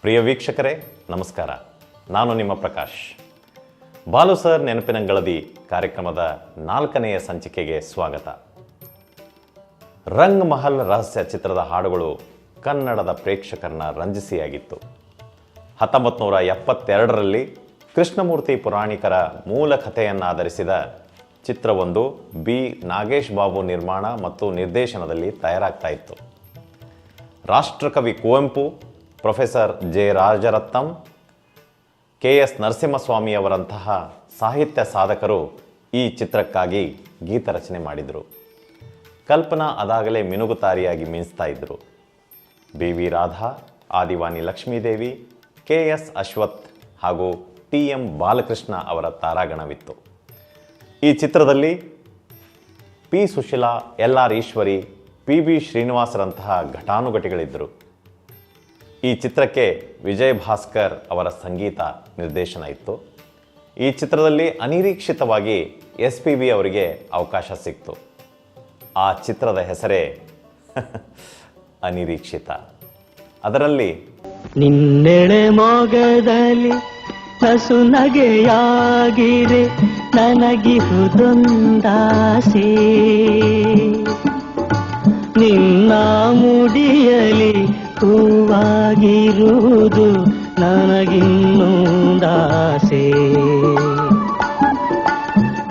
ಪ್ರಿಯ ವೀಕ್ಷಕರೇ, ನಮಸ್ಕಾರ. ನಾನು ನಿಮ್ಮ ಪ್ರಕಾಶ್. ಬಾಲು ಸರ್ ನೆನಪಿನ ಗಳದಿ ಕಾರ್ಯಕ್ರಮದ ನಾಲ್ಕನೆಯ ಸಂಚಿಕೆಗೆ ಸ್ವಾಗತ. ರಂಗ್ ಮಹಲ್ ರಹಸ್ಯ ಚಿತ್ರದ ಹಾಡುಗಳು ಕನ್ನಡದ ಪ್ರೇಕ್ಷಕರನ್ನ ರಂಜಿಸಿಯಾಗಿತ್ತು. ಹತ್ತೊಂಬತ್ತು ನೂರ ಎಪ್ಪತ್ತೆರಡರಲ್ಲಿ ಕೃಷ್ಣಮೂರ್ತಿ ಪುರಾಣಿಕರ ಮೂಲ ಕಥೆಯನ್ನಾಧರಿಸಿದ ಚಿತ್ರವೊಂದು ಬಿ. ನಾಗೇಶ್ ಬಾಬು ನಿರ್ಮಾಣ ಮತ್ತು ನಿರ್ದೇಶನದಲ್ಲಿ ತಯಾರಾಗ್ತಾ ಇತ್ತು. ರಾಷ್ಟ್ರಕವಿ Kuvempu professor J Rajaratnam, K S Narasimhaswamy ಅವರಂತಹ ಸಾಹಿತ್ಯ ಸಾಧಕರು ಈ ಚಿತ್ರಕ್ಕಾಗಿ ಗೀತ ರಚನೆ ಮಾಡಿದರು. ಕಲ್ಪನಾ ಅದಾಗಲೇ ಮಿನುಗುತಾರಿಯಾಗಿ ಮಿಂಚ್ತಾ ಇದ್ದರು B V Radha, Adavani Lakshmidevi, K S Ashwath ಹಾಗೂ ಟಿ ಎಂ ಬಾಲಕೃಷ್ಣ ಅವರ ತಾರಾಗಣವಿತ್ತು. ಈ ಚಿತ್ರದಲ್ಲಿ P Susheela, L R Eshwari, P B ಶ್ರೀನಿವಾಸರಂತಹ ಘಟಾನುಘಟಿಗಳಿದ್ದರು. ಈ ಚಿತ್ರಕ್ಕೆ ವಿಜಯ್ ಭಾಸ್ಕರ್ ಅವರ ಸಂಗೀತ ನಿರ್ದೇಶನ ಇತ್ತು. ಈ ಚಿತ್ರದಲ್ಲಿ ಅನಿರೀಕ್ಷಿತವಾಗಿ ಎಸ್ ಪಿ ಬಿ ಅವರಿಗೆ ಅವಕಾಶ ಸಿಕ್ತು. ಆ ಚಿತ್ರದ ಹೆಸರೇ ಅನಿರೀಕ್ಷಿತ. ಅದರಲ್ಲಿ ನಿನ್ನೆಳೆ ಮೊಗದಲ್ಲಿ ನಸು ನಗೆಯಾಗಿರೆ ನನಗಿಹುದೊಂದಾಸೆ ಹೂವಾಗಿರುವುದು ನನಗಿನ್ನೊಂದಾಸೆ.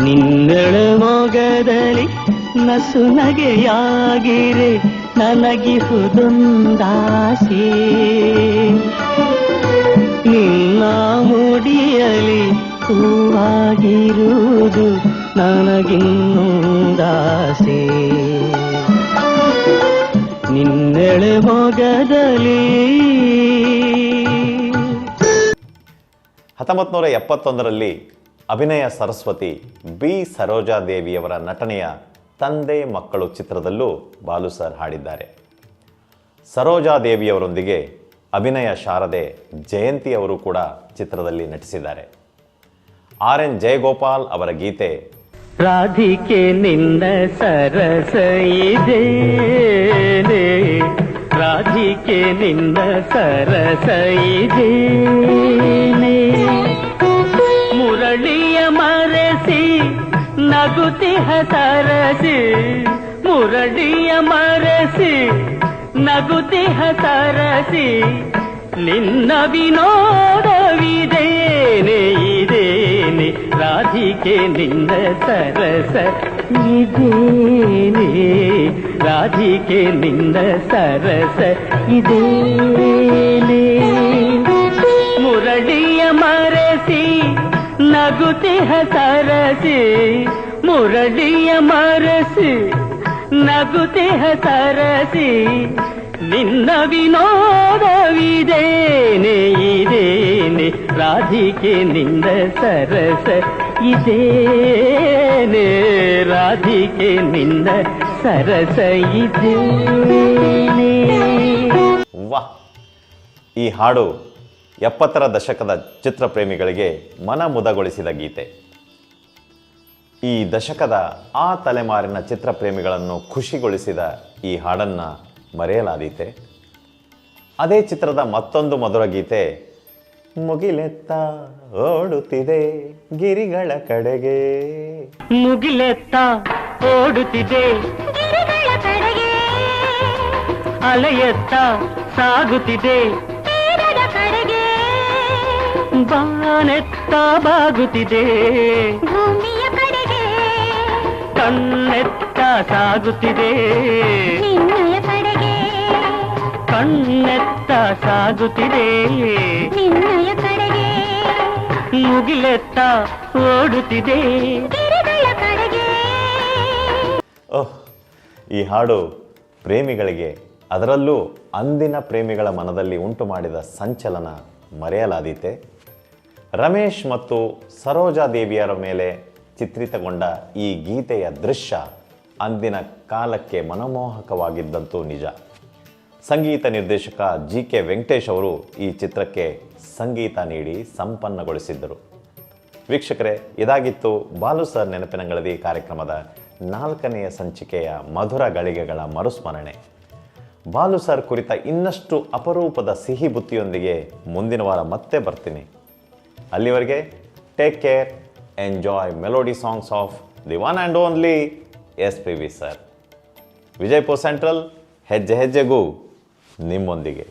ನಿನ್ನೆಳು ಮೊಗದಲ್ಲಿ ನಸು ನಗೆಯಾಗಿರೆ ನನಗಿಹುದೊಂದಾಸೆ ನಿನ್ನ ಮುಡಿಯಲಿ ಹೂವಾಗಿರುವುದು ನನಗಿನ್ನೊಂದಾಸೆ. ನಿನ್ನೆಳೆ ಮೊಗದಲ್ಲಿ ಹತ್ತೊಂಬತ್ತು ನೂರ ಎಪ್ಪತ್ತೊಂದರಲ್ಲಿ ಅಭಿನಯ ಸರಸ್ವತಿ ಬಿ. ಸರೋಜಾದೇವಿಯವರ ನಟನೆಯ ತಂದೆ ಮಕ್ಕಳು ಚಿತ್ರದಲ್ಲೂ ಬಾಲು ಸರ್ ಹಾಡಿದ್ದಾರೆ. ಸರೋಜಾದೇವಿಯವರೊಂದಿಗೆ ಅಭಿನಯ ಶಾರದೆ ಜಯಂತಿ ಅವರು ಕೂಡ ಚಿತ್ರದಲ್ಲಿ ನಟಿಸಿದ್ದಾರೆ. ಆರ್. ಎನ್. ಜಯಗೋಪಾಲ್ ಅವರ ಗೀತೆ ರಾಧಿಕೆ ನಿನ್ನ ಸರಸ ರಾಧಿಕೆ ನಿನ್ನ ಸರಸೈದೇನೆ. ಮುರಳಿಯ ಮರೆಸಿ ನಗುತಿಹ ತರಸಿ ಮುರಳಿಯ ಮರೆಸಿ ನಗುತಿಹ ತರಸಿ ನಿನ್ನ ವಿನೋದವಿದೆ. ರಾಧಿಕೆ ನಿನ್ನ ಸರಸ ಇದೇನೆ ರಾಧಿಕೆ ನಿನ್ನ ಸರಸ ಇದೇನೆ. ಮುರಳಿಯ ಮರೆಸಿ, ನಗುತಿಹ ಸರಸಿ. ಮುರಳಿಯ ಮರಸಿ, ನಗುತಿಹ ಸರಸಿ. ನಿನ್ನ ವಿನೋದವಿದೇನೆ, ಇದೇನೆ, ರಾಧಿಕೆ ನಿಂದ ಸರಸ, ಇದೇನೆ, ರಾಧಿಕೆ ನಿಂದ ಸರಸ, ಇದೇನೆ. ವಾ ಈ ಹಾಡು ಎಪ್ಪತ್ತರ ದಶಕದ ಚಿತ್ರ ಪ್ರೇಮಿಗಳಿಗೆ ಮನ ಮುದಗೊಳಿಸಿದ ಗೀತೆ. ಈ ದಶಕದ ಆ ತಲೆಮಾರಿನ ಚಿತ್ರಪ್ರೇಮಿಗಳನ್ನು ಖುಷಿಗೊಳಿಸಿದ ಈ ಹಾಡನ್ನು ಮರೆಯಲಾದೀತೆ ಅದೇ ಚಿತ್ರದ ಮತ್ತೊಂದು ಮಧುರ ಗೀತೆ. ಮುಗಿಲೆತ್ತ ಓಡುತ್ತಿದೆ ಗಿರಿಗಳ ಕಡೆಗೆ. ಮುಗಿಲೆತ್ತ ಓಡುತ್ತಿದೆ ಗಿರಿಗಳ ಕಡೆಗೆ. ಅಲೆಯತ್ತ ಸಾಗುತ್ತಿದೆ ಬಾನೆತ್ತ ಬಾಗುತ್ತಿದೆ ಭೂಮಿಯ ಕಡೆಗೆ. ಕಣ್ಣೆತ್ತ ಸಾಗುತ್ತಿದೆ. ಕಣ್ಣೆತ್ತ ಸಾಗುತ್ತಿದೆ. ನಿನ್ನಯ ಕಡೆಗೆ. ಮುಗಿಲೆತ್ತ ಓಡುತ್ತಿದೆ. ಓಹ್ ಈ ಹಾಡು ಪ್ರೇಮಿಗಳಿಗೆ ಅದರಲ್ಲೂ ಅಂದಿನ ಪ್ರೇಮಿಗಳ ಮನದಲ್ಲಿ ಉಂಟು ಮಾಡಿದ ಸಂಚಲನ ಮರೆಯಲಾದೀತೆ. ರಮೇಶ್ ಮತ್ತು ಸರೋಜಾ ದೇವಿಯರ ಮೇಲೆ ಚಿತ್ರಿತಗೊಂಡ ಈ ಗೀತೆಯ ದೃಶ್ಯ ಅಂದಿನ ಕಾಲಕ್ಕೆ ಮನಮೋಹಕವಾಗಿದ್ದಂತೂ ನಿಜ. ಸಂಗೀತ ನಿರ್ದೇಶಕ ಜಿ ಕೆ ವೆಂಕಟೇಶ್ ಅವರು ಈ ಚಿತ್ರಕ್ಕೆ ಸಂಗೀತ ನೀಡಿ ಸಂಪನ್ನಗೊಳಿಸಿದ್ದರು. ವೀಕ್ಷಕರೇ, ಇದಾಗಿತ್ತು ಬಾಲು ಸರ್ ನೆನಪಿನಂಗಳದಿ ಕಾರ್ಯಕ್ರಮದ ನಾಲ್ಕನೆಯ ಸಂಚಿಕೆಯ ಮಧುರ ಗಳಿಗೆಗಳ ಮರುಸ್ಮರಣೆ. ಬಾಲು ಸರ್ ಕುರಿತ ಇನ್ನಷ್ಟು ಅಪರೂಪದ ಸಿಹಿ ಬುತ್ತಿಯೊಂದಿಗೆ ಮುಂದಿನ ವಾರ ಮತ್ತೆ ಬರ್ತೀನಿ. ಅಲ್ಲಿವರೆಗೆ take care enjoy melody songs of the one and only S P V sir Vijayapura central ಹೆಜ್ಜೆ ಹೆಜ್ಜೆಗೂ ನಿಮ್ಮೊಂದಿಗೆ.